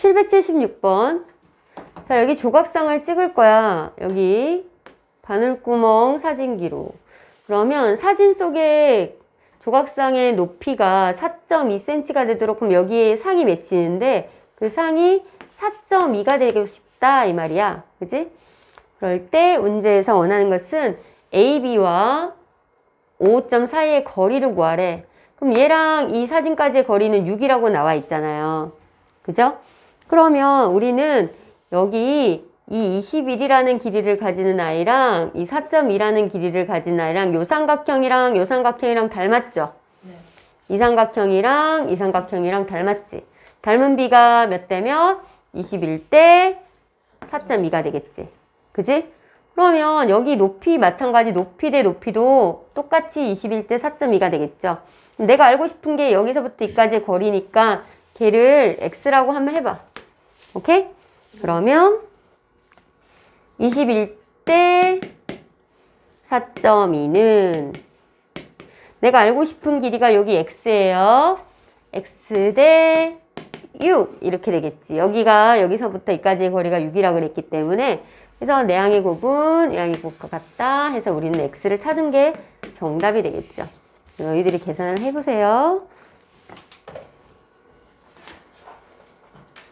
776번. 자, 여기 조각상을 찍을 거야. 여기 바늘구멍 사진기로. 그러면 사진 속에 조각상의 높이가 4.2cm가 되도록 그럼 여기에 상이 맺히는데 그 상이 4.2가 되고 싶다 이 말이야. 그지? 그럴 때 문제에서 원하는 것은 AB와 5점 사이의 거리를 구하래. 그럼 얘랑 이 사진까지의 거리는 6이라고 나와 있잖아요. 그죠? 그러면 우리는 여기 이 21이라는 길이를 가지는 아이랑 이 4.2라는 길이를 가진 아이랑 요 삼각형이랑 요 삼각형이랑 닮았죠? 네. 이 삼각형이랑 이 삼각형이랑 닮았지? 닮은 비가 몇 대면 21대 4.2가 되겠지. 그지? 그러면 여기 높이 마찬가지 높이 대 높이도 똑같이 21대 4.2가 되겠죠. 내가 알고 싶은 게 여기서부터 여기까지의 거리니까 걔를 x라고 한번 해봐. 오케이? 그러면 21대 4.2는 내가 알고 싶은 길이가 여기 x예요. x 대 6 이렇게 되겠지. 여기가 여기서부터 여기까지의 거리가 6이라 그랬기 때문에 그래서 내항의 곱은 외항의 곱과 같다 해서 우리는 x를 찾은 게 정답이 되겠죠. 너희들이 계산을 해보세요.